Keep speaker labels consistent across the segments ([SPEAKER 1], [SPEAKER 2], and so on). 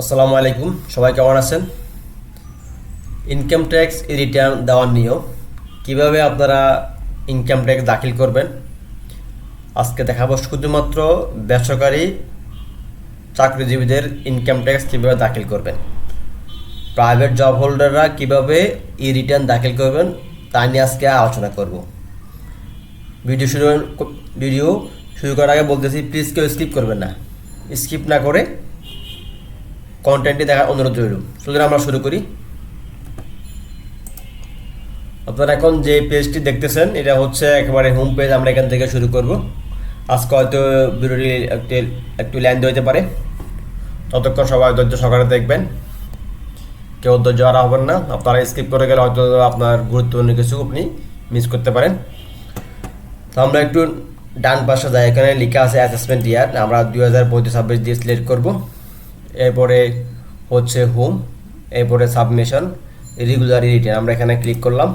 [SPEAKER 1] আসসালামু আলাইকুম। সবাই কেমন আছেন? ইনকাম ট্যাক্স রিটার্ন দেওয়ার নিয়ম। কীভাবে আপনারা ইনকাম ট্যাক্স দাখিল করবেন? আজকে দেখাবো শুধুমাত্র বেসরকারি চাকরিজীবীদের ইনকাম ট্যাক্স কীভাবে দাখিল করবেন। প্রাইভেট জব হোল্ডাররা কীভাবে ই রিটার্ন দাখিল করবেন, তা নিয়ে আজকে আলোচনা করব। ভিডিও শুরু ভিডিও শুরু করার আগে বলতেছি প্লিজ কেউ স্কিপ করবেন না। স্কিপ না করে কন্টেন্টটি দেখার অনুরোধ রইল। সুতরাং আমরা শুরু করি। আপনারা এখন যে পেজটি দেখতেছেন, এটা হচ্ছে একেবারে হোম পেজ আমরা এখান থেকে শুরু করব। আজকে হয়তো ভিডিওটি একটু একটু ল্যান্ড হইতে পারে। ততক্ষণ সবাই ধৈর্য সহকারে দেখবেন। কেউ ধৈর্য হারা হবেন না। আপনারা স্কিপ করে গেলে হয়তো আপনার গুরুত্বপূর্ণ কিছু আপনি মিস করতে পারেন। তো আমরা একটু ডান পাশে যাই। এখানে লেখা আছে অ্যাসেসমেন্ট ইয়ার আমরা দুই হাজার পঁয়ত্রিশ ছাব্বিশ দিয়ে সিলেক্ট করব। এরপরে হচ্ছে হোম, এরপরে সাবমিশন, রেগুলার রিটার্ন, আমরা এখানে ক্লিক করলাম।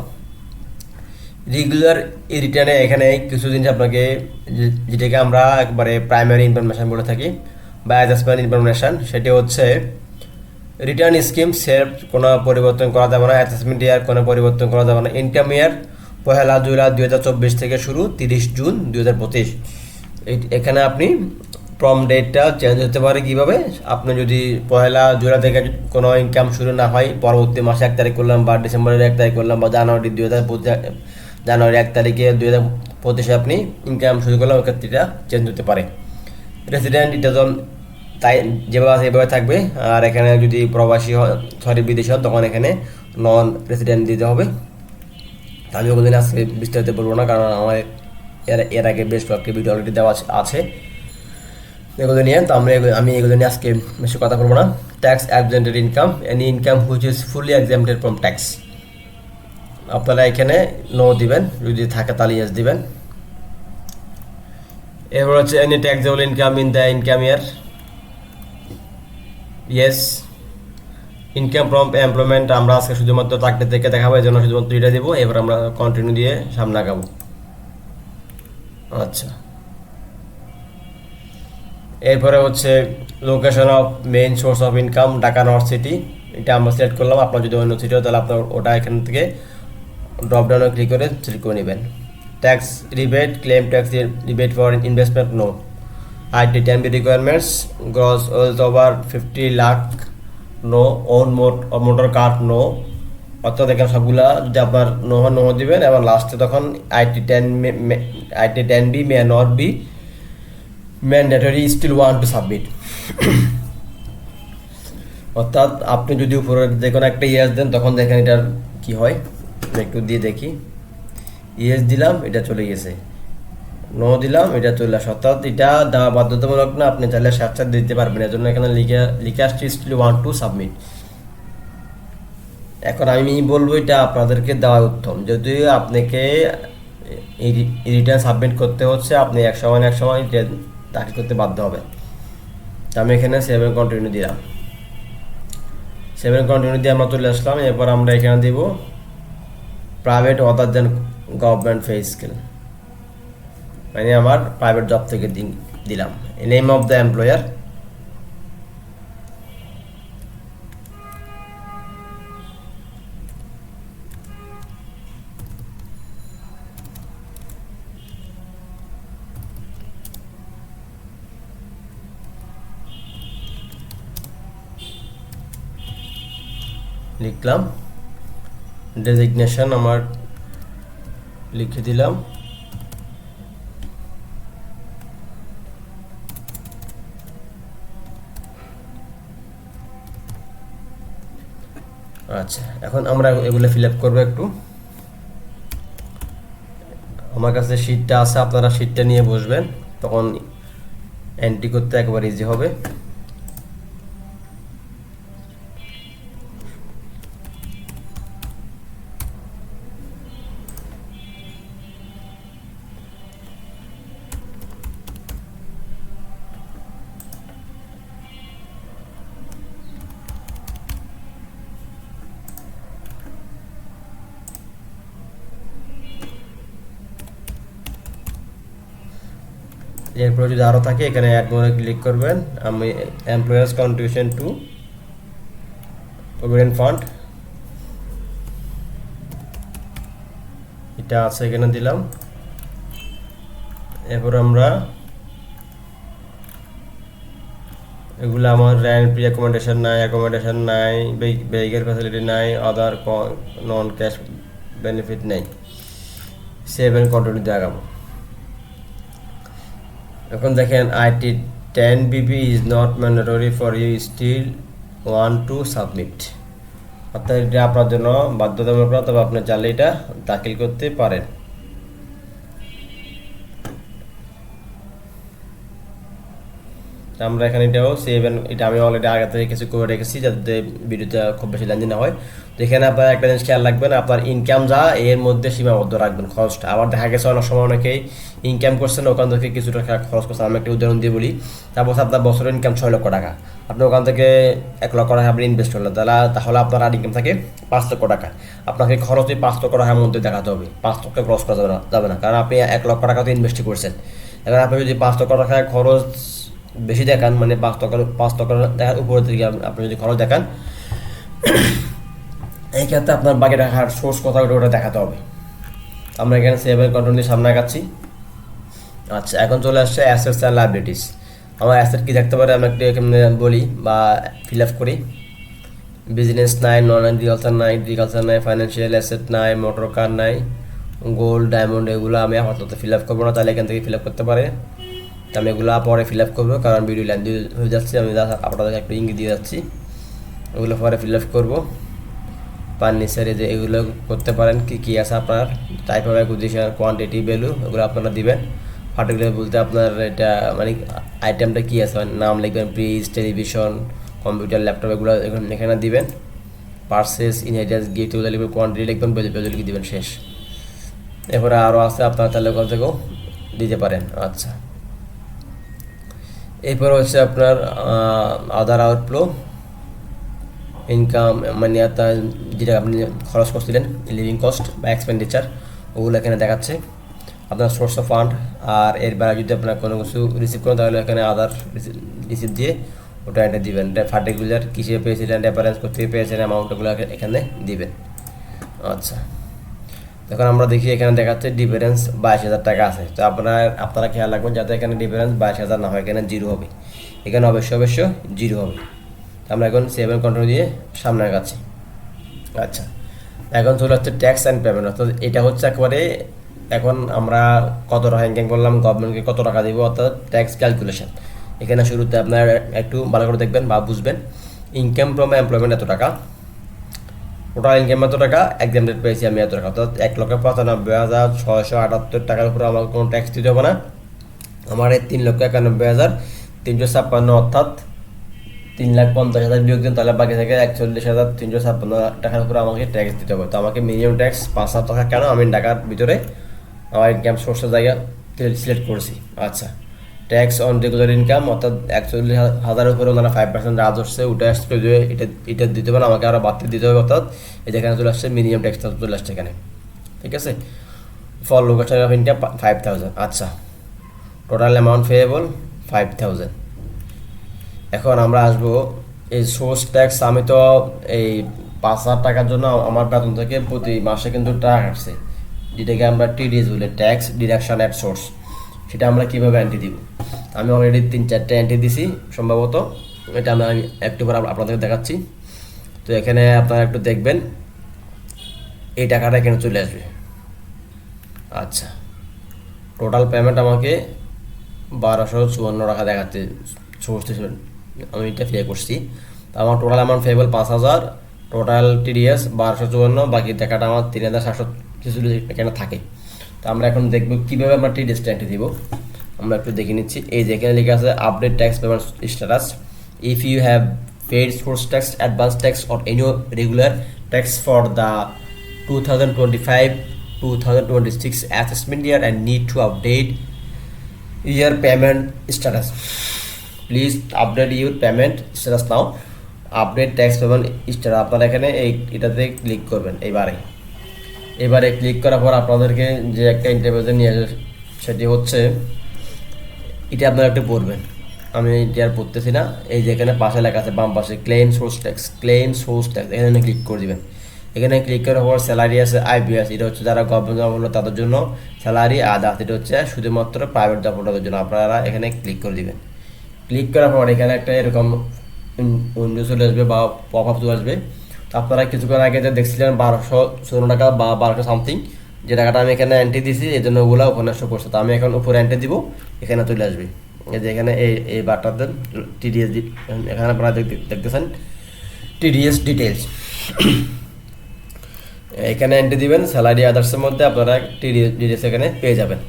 [SPEAKER 1] রেগুলার রিটার্নে এখানে কিছু জিনিস আপনাকে যেটাকে আমরা একবারে প্রাইমারি ইনফরমেশান বলে থাকি বা অ্যাডজাস্টমেন্ট ইনফরমেশান সেটি হচ্ছে রিটার্ন স্কিম সেলফ কোনো পরিবর্তন করা যাবে না অ্যাসেসমেন্ট ইয়ার কোনো পরিবর্তন করা যাবে না ইনকাম ইয়ার পহেলা জুলাই দুই হাজার চব্বিশ থেকে শুরু তিরিশ জুন দুই হাজার পঁচিশ। এখানে আপনি প্রম ডেটটা চেঞ্জ হতে পারে কীভাবে? আপনি যদি পয়লা জুলাই থেকে কোনো ইনকাম শুরু না হয়, পরবর্তী মাসে এক তারিখ করলাম বা ডিসেম্বরের এক তারিখ করলাম বা জানুয়ারি দুই হাজার জানুয়ারি এক তারিখে দুই হাজার পঁচিশে আপনি ইনকাম শুরু করলাম ক্ষেত্রে চেঞ্জ হতে পারে। রেসিডেন্ট এটা যখন তাই যেভাবে আছে এভাবে থাকবে। আর এখানে যদি প্রবাসী হয় সরি বিদেশি হন তখন এখানে নন রেসিডেন্ট দিতে হবে। আমি ওগুলো আজকে বিস্তারিত বলব না, কারণ আমার এর এর আগে বেশ কয়েকটি ভিডিও অলরেডি দেওয়া আছে। এগুলো নিয়ে, তো আমরা আমি এগুলো নিয়ে আজকে বেশি কথা বলব না। Tax exempted income any income which is fully exempted from tax আপনারা এখানে নো দিবেন, যদি থাকে তাহলে ইয়েস দিবেন। এরপর হচ্ছে any taxable income in the income year yes income from employment আমরা আজকে শুধুমাত্র চাকরি থেকে দেখাবো এই জন্য শুধুমাত্র এটা দিব। এবার আমরা কন্টিনিউ দিয়ে সামনে আগাবো। আচ্ছা। এরপরে হচ্ছে location of main source of income Dhaka north city এটা আমরা সিলেক্ট করলাম। আপনার যদি অন্য সিটি হয়, তাহলে আপনার ওটা এখান থেকে ড্রপডাউনে ক্লিক করে সিলেক্ট করে নেবেন। Tax rebate claim tax rebate for investment no IT ten B requirements gross wealth over fifty lakh no own motor car no অর্থাৎ এখানে সবগুলা যদি আপনার নো নো দিবেন, এবং লাস্টে তখন IT ten IT ten B may not be mandatory still want to submit অর্থাৎ আপনি যদি উপরে যে কোনো একটা ইয়েস দেন, তখন দেখেন এটার কি হয়? একটু দিয়ে দেখি। ইয়েস দিলাম, এটা চলে গেছে। নো দিলাম, এটা চলে আসে। অর্থাৎ এটা দেওয়া বাধ্যতামূলক না, আপনি চাইলে সাতটা দিতে পারবেন। এর জন্য এখানে লিখে লিখে আসছে স্টিল ওয়ান টু সাবমিট এখন আমি বলব, এটা আপনাদেরকে দেওয়া উত্তম। যদি আপনাকে রিটার্ন সাবমিট করতে হচ্ছে, আপনি এক সময় এক সময় দাখিল করতে বাধ্য হবে। তো আমি এখানে সেভেন কন্টিনিউ দিলাম। সেভেন কন্টিনিউ দিয়ে আমরা চলে আসলাম। এরপর আমরা এখানে দিব private other than government pay scale মানে আমার প্রাইভেট জব থেকে দিন- দিলাম। নেম অফ দ্য এমপ্লয়ার লিখলাম। ডেজিগনেশন আমার লিখে দিলাম। আচ্ছা এখন আমরা এগুলো ফিল আপ করব একটু। আমার কাছে শীটটা আছে, আপনারা শীটটা নিয়ে বসবেন। তখন এন্ট্রি করতে একবার ইজি হবে। এরপরে যদি আরও থাকে, এখানে অ্যাড মোড়ে ক্লিক করবেন। আমি employer's contribution to provident fund এটা আছে, এখানে দিলাম। এরপর আমরা এগুলো আমার র্যান্ড প্রি অ্যাকোমোডেশন নাই অ্যাকোমোডেশন নাই বেগের ফ্যাসিলিটি নাই আদার নন ক্যাশ বেনিফিট নেই। সেভ অ্যান্ড কন্টিনিউ দিয়ে আগাবো। এখন দেখেন IT ten BB is not mandatory for you still want to submit অর্থাৎ এটা আপনার জন্য বাধ্যতামূলক না তবে আপনি চাইলে এটা দাখিল করতে পারেন। আমরা এখানে এটাও সেভ এটা আমি অলরেডি আগে থেকে কিছু করে রেখেছি, যাতে ভিডিওটা খুব বেশি লেনদেন না হয়। এখানে আপনার একটা জিনিস খেয়াল রাখবেন, আপনার ইনকাম যা, এর মধ্যে সীমাবদ্ধ রাখবেন খরচটা। আবার দেখা গেছে অনেক সময় অনেকেই ইনকাম করছেন, ওখান থেকে কিছু টাকা খরচ করছেন। আমি একটা উদাহরণ দিয়ে বলি। তারপর আপনার বছরের ইনকাম ছয় লক্ষ টাকা। আপনি ওখান থেকে এক লক্ষ টাকা আপনি ইনভেস্ট করলেন। তাহলে তাহলে আপনার আর ইনকাম থাকে পাঁচ লক্ষ টাকা। আপনাকে খরচ ওই পাঁচ লক্ষ টাকার মধ্যে দেখাতে হবে। পাঁচ লক্ষ ক্রস করা যাবে না যাবে না। কারণ আপনি এক লক্ষ টাকা তো ইনভেস্ট করছেন। এবার আপনি যদি পাঁচ লক্ষ টাকা খরচ বেশি দেখান মানে পাঁচ টাকার পাঁচ টাকার দেখার উপরে আপনি যদি খরচ দেখান এই ক্ষেত্রে আপনার বাকি টাকার সোর্স কথা ওটা দেখাতে হবে। আমরা এখানে সেভ কন্ট্রোল দিয়ে সামনে আগাচ্ছি। আচ্ছা এখন চলে আসছে অ্যাসেটস অ্যান্ড লাইবিলিটিস আমার অ্যাসেট কী থাকতে পারে? আমি একটু এখানে বলি বা ফিল আপ করি। বিজনেস নাই নন এগ্রিকালচার নাই এগ্রিকালচার নাই ফাইন্যান্সিয়াল অ্যাসেট নাই মোটর কার নাই গোল্ড ডায়মন্ড এগুলো আমি আপাতত ফিল আপ করব না। তাহলে এখান থেকে ফিল আপ করতে পারে। আমি এগুলো পরে ফিল আপ করব, কারণ ভিডিও লেন্থ হয়ে যাচ্ছে। আমি আপনাদের একটু ইঙ্গিত দিয়ে যাচ্ছি। ওগুলো পরে ফিল আপ করব। ফার্নিচারে যে এগুলো করতে পারেন, কি কী আছে আপনার type of acquisition quantity value ওগুলো আপনারা দিবেন। পার্টিকুলার বলতে আপনার এটা মানে আইটেমটা কী আছে মানে নাম লিখবেন ফ্রিজ টেলিভিশন কম্পিউটার ল্যাপটপ এগুলো এখানে দিবেন। পার্সেস ইনহেরিটেন্স গিফট এগুলো লিখবেন কোয়ান্টিটি লিখবেন ভ্যালু ভ্যালু লিখে দিবেন, শেষ। এরপরে আরও আছে আপনার তাহলে ওখান থেকেও দিতে পারেন আচ্ছা। এরপর হচ্ছে আপনার আদার আউটফ্লো ইনকাম মানে আপনার যেটা আপনি খরচ করছিলেন লিভিং কস্ট বা এক্সপেন্ডিচার ওগুলো এখানে দেখাচ্ছে। আপনার সোর্স অফ ফান্ড আর এর বাইরে যদি আপনার কোনো কিছু রিসিভ করেন, তাহলে এখানে আদার রিসিভ দিয়ে ওটা এটা দিবেন। পার্টিকুলার কিসে পেয়েছিলেন রেফারেন্স করতে পেয়েছেন অ্যামাউন্টগুলো এখানে দিবেন। আচ্ছা। এখন আমরা দেখি এখানে দেখাচ্ছে ডিফারেন্স বাইশ হাজার টাকা আছে। তো আপনার, আপনারা খেয়াল রাখবেন যাতে এখানে ডিফারেন্স বাইশ হাজার না হয়, এখানে জিরো হবে। এখানে অবশ্য অবশ্য জিরো হবে। আমরা এখন সেভেন কন্ট্রোল দিয়ে সামনে আগাচ্ছি। আচ্ছা এখন চলে হচ্ছে ট্যাক্স অ্যান্ড পেমেন্ট অর্থাৎ এটা হচ্ছে একবারে এখন আমরা কত র্যাঙ্কিং করলাম গভর্নমেন্টকে কত টাকা দেবো, অর্থাৎ ট্যাক্স ক্যালকুলেশন এখানে শুরুতে আপনার একটু ভালো করে দেখবেন বা বুঝবেন ইনকাম ফ্রম এমপ্লয়মেন্ট এত টাকা টোটাল ইনকাম এত টাকা এক্সাম ডেট পেয়েছি আমি এত টাকা, অর্থাৎ এক লক্ষ পঁচানব্বই হাজার ছয়শো আটাত্তর টাকার উপরে আমার কোনো ট্যাক্স দিতে হবে না। আমার এই তিন লক্ষ একানব্বই হাজার তিনশো ছাপ্পান্ন, অর্থাৎ তিন লাখ পঞ্চাশ হাজার বিয়োগ দিন তাহলে বাকি থেকে একচল্লিশ হাজার তিনশো ছাপ্পান্ন টাকার উপরে আমাকে ট্যাক্স দিতে হবে। তো আমাকে মিনিমাম ট্যাক্স পাঁচ হাজার টাকা কেন আমি ঢাকার ভিতরে আমার ইনকাম সোর্সের জায়গা সিলেক্ট করেছি? আচ্ছা ট্যাক্স অন রেগুলার ইনকাম অর্থাৎ একচল্লিশ হাজারের উপরে ওনারা ফাইভ পার্সেন্ট রাজ হচ্ছে ওটা আসছে এটা এটা দিতে পারেন, আমাকে আরও বাড়তি দিতে হবে অর্থাৎ এই যেখানে চলে আসছে মিনিমাম ট্যাক্সটা চলে আসছে এখানে। ঠিক আছে? For location of income five thousand আচ্ছা total amount payable five thousand এখন আমরা আসব। এই সোর্স ট্যাক্স আমি তো এই পাঁচ হাজার টাকার জন্য আমার বেতন থেকে প্রতি মাসে কিন্তু টাকা কাটছে। যেটাকে আমরা টিডিএস বলি ট্যাক্স ডিডাকশন অ্যাট সোর্স সেটা আমরা কীভাবে অ্যান্টি দিব? আমি অলরেডি তিন চারটে অ্যান্টি দিছি, সম্ভবত। এটা আমি একটু পর আপনাদের দেখাচ্ছি। তো এখানে আপনারা একটু দেখবেন, এই টাকাটা এখানে চলে আসবে। আচ্ছা। টোটাল পেমেন্ট আমাকে বারোশো চুয়ান্ন টাকা দেখাচ্ছে সোর্স আমি এটা পে করছি। তো আমার টোটাল অ্যামাউন্ট ফেবল পাঁচ হাজার টোটাল টিডিএস বারোশো চুয়ান্ন, বাকি টাকাটা আমার তিন হাজার সাতশো কিছু এখানে থাকে। তো আমরা এখন দেখব কীভাবে আমরা টিডিএস ট্যাক্সটি দিব। আমরা একটু দেখে নিচ্ছি। এই যে এখানে লেখা আছে update tax payment status if you have paid source tax advance tax or any regular tax for the two thousand twenty five two thousand twenty six assessment year please update your payment status now update tax payment status আপনারা এখানে এই এটাতে click করবেন এবারে। এবারে click করার পর আপনাদেরকে যে একটা ইন্টারভিউতে নিয়ে আসে, সেটি হচ্ছে, এটা আপনারা একটু পড়বেন। আমি এটা আর পড়তেছি না। এই যে এখানে পাশে লেখা আছে, বাম পাশে claim source tax claim source tax এখানে ক্লিক করে দিবেন। এখানে ক্লিক করার পর স্যালারি আছে আইবিএস এটা হচ্ছে যারা গভর্নমেন্ট জব হলো তাদের জন্য স্যালারি আদার্স এটা হচ্ছে শুধুমাত্র প্রাইভেট জব হোল্ডারদের জন্য। আপনারা এখানে ক্লিক করে দিবেন। ক্লিক করার পর এখানে একটা এরকম উইন্ডো চলে আসবে বা পপ আপ চলে আসবে। তো আপনারা কিছুক্ষণ আগে যে দেখছিলেন বারোশো ষোলো টাকা বা বারোশো সামথিং যে টাকাটা আমি এখানে এন্ট্রি দিয়েছি, এই জন্য ওগুলো ওখানে শো করছে। তো আমি এখন উপরে এন্ট্রি দিব, এখানে চলে আসবে। এই যে এখানে এই এই বারটাতে টিডিএস এখানে আপনারা দেখ- দেখতেছেন টিডিএস ডিটেলস এখানে এন্ট্রি দিবেন স্যালারি আদার্সের মধ্যে আপনারা টিডিএস ডিটেলস এখানে পেয়ে যাবেন।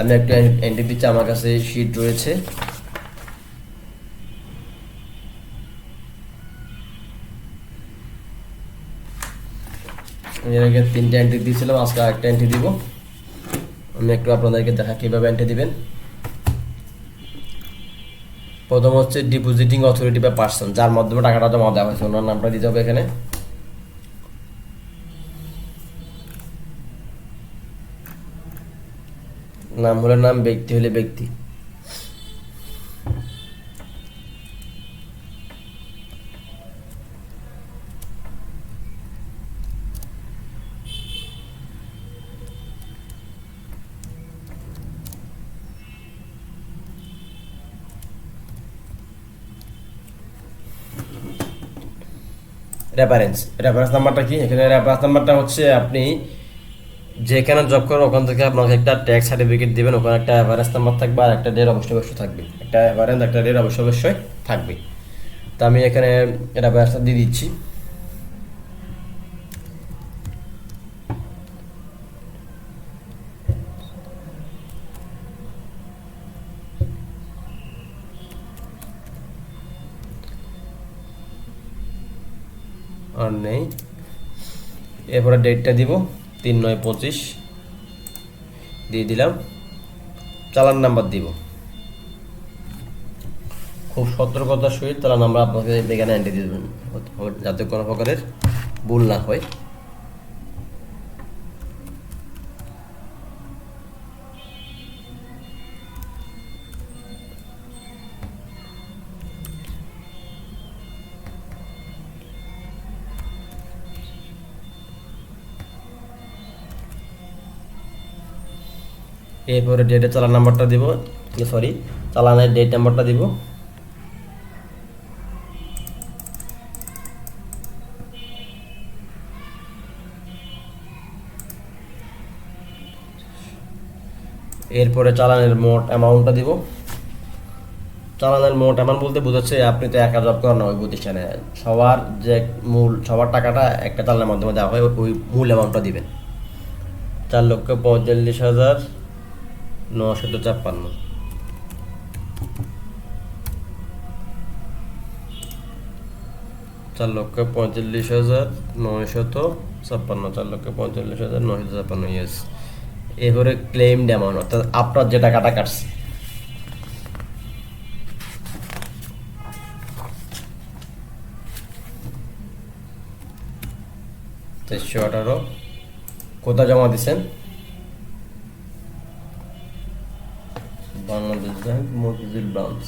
[SPEAKER 1] আমি একটু এন্ট্রি দিচ্ছি, আমার কাছে শিট রয়েছে। এর আগে তিনটে এন্ট্রি দিয়েছিলাম, আজকে আরেকটা এন্ট্রি দিব। আমি একটু আপনাদেরকে দেখা কীভাবে এন্ট্রি দিবেন। প্রথম হচ্ছে ডিপোজিটিং অথরিটি বা পার্সন যার মাধ্যমে টাকাটা জমা দেওয়া হয়েছে। ওনার নামটা দিতে হবে এখানে। নাম হলে নাম, ব্যক্তি হলে ব্যক্তি। রেফারেন্স রেফারেন্স নাম্বারটা কি? এখানে রেফারেন্স নাম্বারটা হচ্ছে আপনি যেখানে জব করেন ওখান থেকে আপনাকে একটা ট্যাক্স সার্টিফিকেট দেবেন, ওখানে একটা রেফারেন্স নাম্বার থাকবে আর একটা ডেট অবশ্যই অবশ্যই থাকবে। একটা রেফারেন্স একটা ডেট অবশ্যই অবশ্যই থাকবে। তা আমি এখানে রেফারেন্সটা দিয়ে দিচ্ছি আর নেই। এরপরে ডেটটা দিব তিন নয় পঁচিশ। দিয়ে দিলাম। চালান নাম্বার দিব। খুব সতর্কতার সহিত চালান নাম্বার আপনাকে এখানে এন্ট্রি দিয়ে দেবেন। যাতে কোনো প্রকারের ভুল না হয়। এরপরে ডেটের চালান নাম্বারটা দিব সরি চালানের ডেট নাম্বারটা দিব। এরপরে চালানের মোট অ্যামাউন্টটা দিব। চালানের মোট অ্যামাউন্ট বলতে বোঝাচ্ছে আপনি তো একা জব করেন ওই প্রতিষ্ঠানে। সবার যে মূল, সবার টাকাটা একটা চালানের মাধ্যমে দেওয়া হয়, ওই মূল অ্যামাউন্টটা দিবেন। চার লক্ষ পঁয়তাল্লিশ হাজার নশত ছাপ্পান্ন। চার লক্ষ পঁয়তাল্লিশ হাজার নয়শত ছাপ্পান্ন, চার লক্ষ পঁয়তাল্লিশ হাজার নয়শত ছাপ্পান্ন ইয়েস এরপরে ক্লেম অ্যামাউন্ট অর্থাৎ আপনার যে টাকাটা কাটছে। তেইশশো আঠারো। কোথায় জমা দিচ্ছেন bank Motijheel branch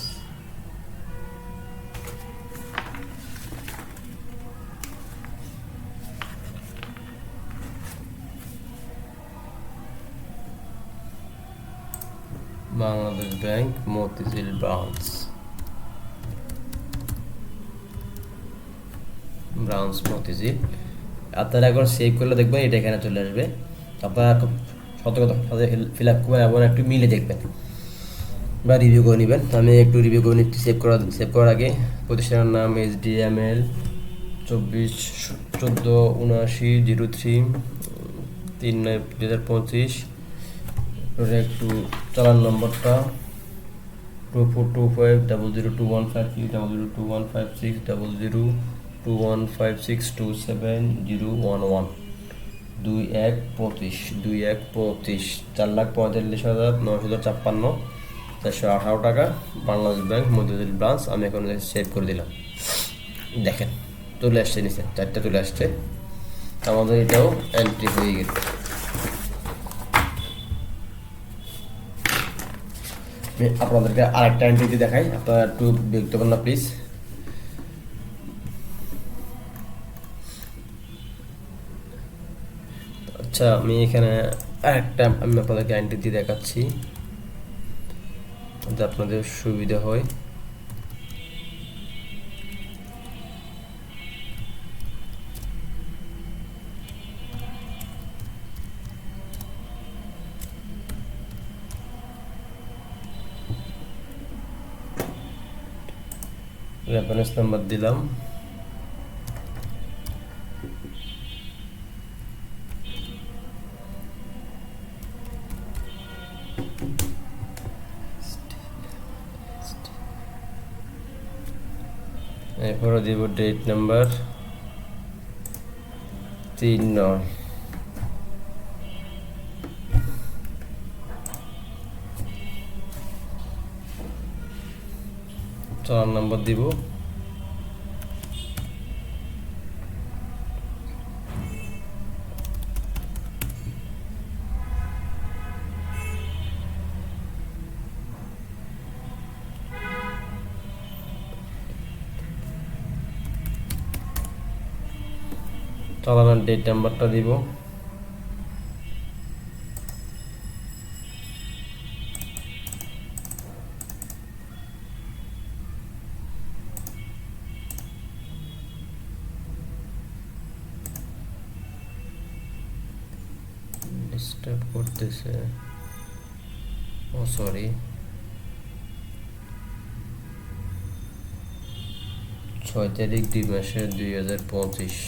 [SPEAKER 1] Bangladesh bank Motijheel branch branch Motijheel আপনারা এখন সেভ করলে দেখবেন এটা এখানে চলে আসবে। আপনারা খুব সতর্কতার সাথে ফিল আপ করবেন এবং একটু মিলে দেখবেন। বা রিভিউ করে নেবেন। আমি একটু রিভিউ করে নিচ্ছি সেভ করা সেভ করার আগে প্রতিষ্ঠানের নাম এইচ ডি এম এল চব্বিশ চোদ্দ উনআশি জিরো থ্রি, তিন নয় দু হাজার পঁচিশ একটু চালান নম্বরটা two four two five double zero two one five six double zero two one five six double zero two one five six two seven zero one one দুই এক পঁচিশ, দুই এক পঁচিশ, চার লাখ পঁয়তাল্লিশ হাজার নশো ছাপ্পান্ন। চারশো আঠারো টাকা বাংলাদেশ ব্যাংক মধ্যদিল ব্রাঞ্চ, আমি এখন সেভ করে দিলাম। দেখেন, চলে আসছে নিচে, চারটা চলে আসছে। আমাদের এটাও এন্ট্রি হয়ে আমি আপনাদেরকে আরেকটা এন্ট্রি দেখাই, আপনারা একটু বিরক্ত করুন না প্লিজ আচ্ছা আমি এখানে আরেকটা, আমি আপনাদেরকে দিয়ে দেখাচ্ছি। আপনাদের সুবিধা হয়। রেফারেন্স নাম্বার দিলাম। এরপরে দিব ডেট নাম্বার তিন নয়। চার নম্বর দিব। ডেট নাম্বারটা দিব। ডিস্টার্ব করতেছে। ও সরি ছয় তারিখ দুই মাসের দুই হাজার পঁচিশ।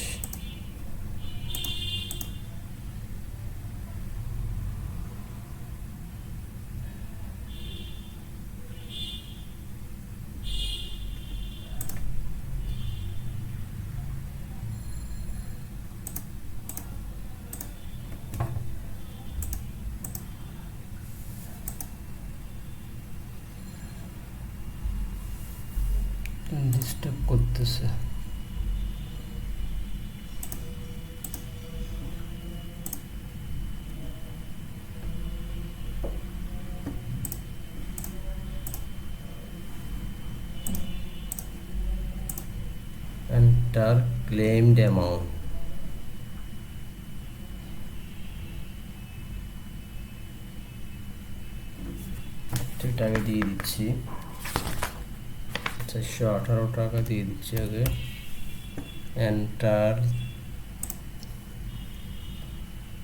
[SPEAKER 1] ডিস্টার্ব করতেছে enter claimed amount আমি দিয়ে দিচ্ছি চারশো আঠারো টাকা দিয়ে দিচ্ছি আগে এন্টার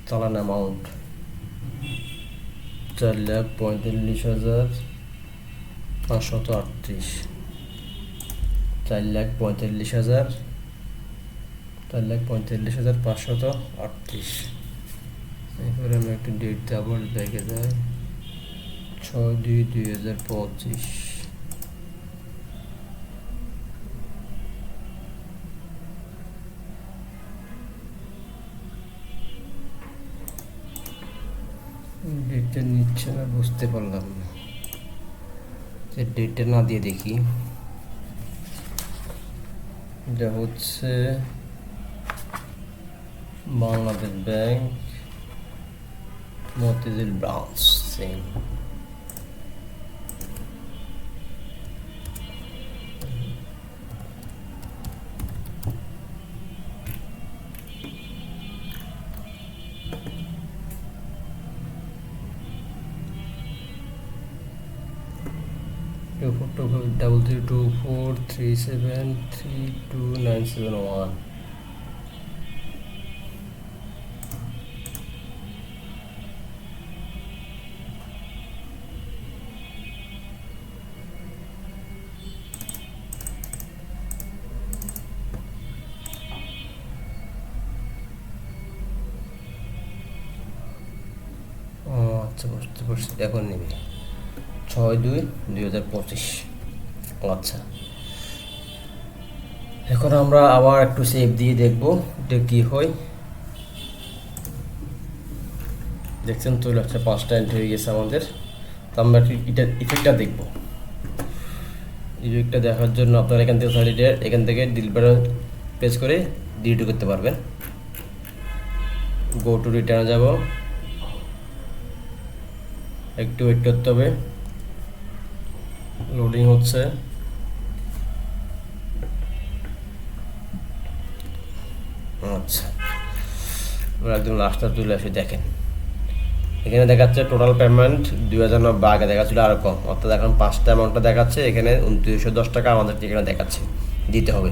[SPEAKER 1] চালান অ্যামাউন্ট চার লাখ পঁয়তাল্লিশ হাজার পাঁচশত আটত্রিশ। চার লাখ পঁয়তাল্লিশ হাজার, চার লাখ পঁয়তাল্লিশ হাজার পাঁচশত আটত্রিশ। এরপরে আমি একটু ডেট আবার দেখে যাই। ছয় দুই দুই হাজার পঁচিশ। ডেটটা নিচ্ছে না, বুঝতে পারলাম না। যে ডেটটা না দিয়ে দেখি। এটা হচ্ছে Bangladesh bank, Motijheel branch Singh three seven three two nine seven one আচ্ছা বুঝতে পারছি। এখন নেবে। ছয় দুই দুই হাজার পঁচিশ। আচ্ছা। এখন আমরা আবার একটু সেভ দিয়ে দেখব এটা কি হয়। দেখছেন তো একটা পাঁচটা এন্ট্রি হয়ে গেছে আমাদের। তো আমরা এটার ইফেক্টটা দেখব। ইফেক্টটা দেখার জন্য আপনারা এখান থেকে সাইডে এখান থেকে ডিল প্রেস করে ডিলিট করতে পারবেন। গো টু রিটার্ন যাব। একটু ওয়েট করতে হবে। লোডিং হচ্ছে। আমরা একদম লাস্টটা তুলে আসি, দেখেন। এখানে দেখাচ্ছে টোটাল পেমেন্ট দুই হাজার নব্বই, আগে দেখাচ্ছিল আরও কম। অর্থাৎ এখন পাঁচটা অ্যামাউন্টটা দেখাচ্ছে, এখানে উনত্রিশশো দশ টাকা আমাদেরকে এখানে দেখাচ্ছে, দিতে হবে।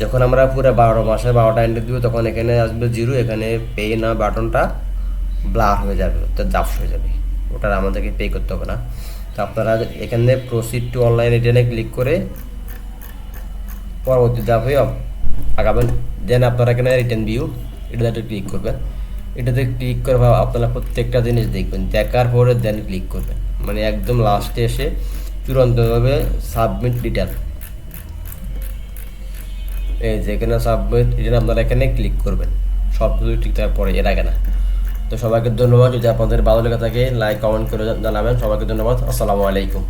[SPEAKER 1] যখন আমরা পুরো বারো মাসে বারোটা এন্ট্রি দিব, তখন এখানে আসবে জিরো এখানে পে না বাটনটা ব্লার হয়ে যাবে, অর্থাৎ জাফ হয়ে যাবে। ওটা আমাদেরকে পে করতে হবে না। তো আপনারা এখানে প্রসিড টু অনলাইন রিটার্নে ক্লিক করে পরবর্তী ধাপে আগাবেন। দেন আপনারা এখানে রিটার্ন ভিউ এটাতে ক্লিক করবেন। এটাতে ক্লিক করে আপনারা প্রত্যেকটা জিনিস দেখবেন। দেখার পরে দেন ক্লিক করবেন। মানে একদম লাস্টে এসে চূড়ান্তভাবে সাবমিট রিটার্ন এই যেখানে সাবমিট রিটার্ন আপনারা এখানে ক্লিক করবেন। সব কিছু ঠিক থাকার পরে, এর আগে না। তো সবাইকে ধন্যবাদ। যদি আপনাদের ভালো লেগে থাকে লাইক কমেন্ট করে জানাবেন। সবাইকে ধন্যবাদ। আসসালামু আলাইকুম।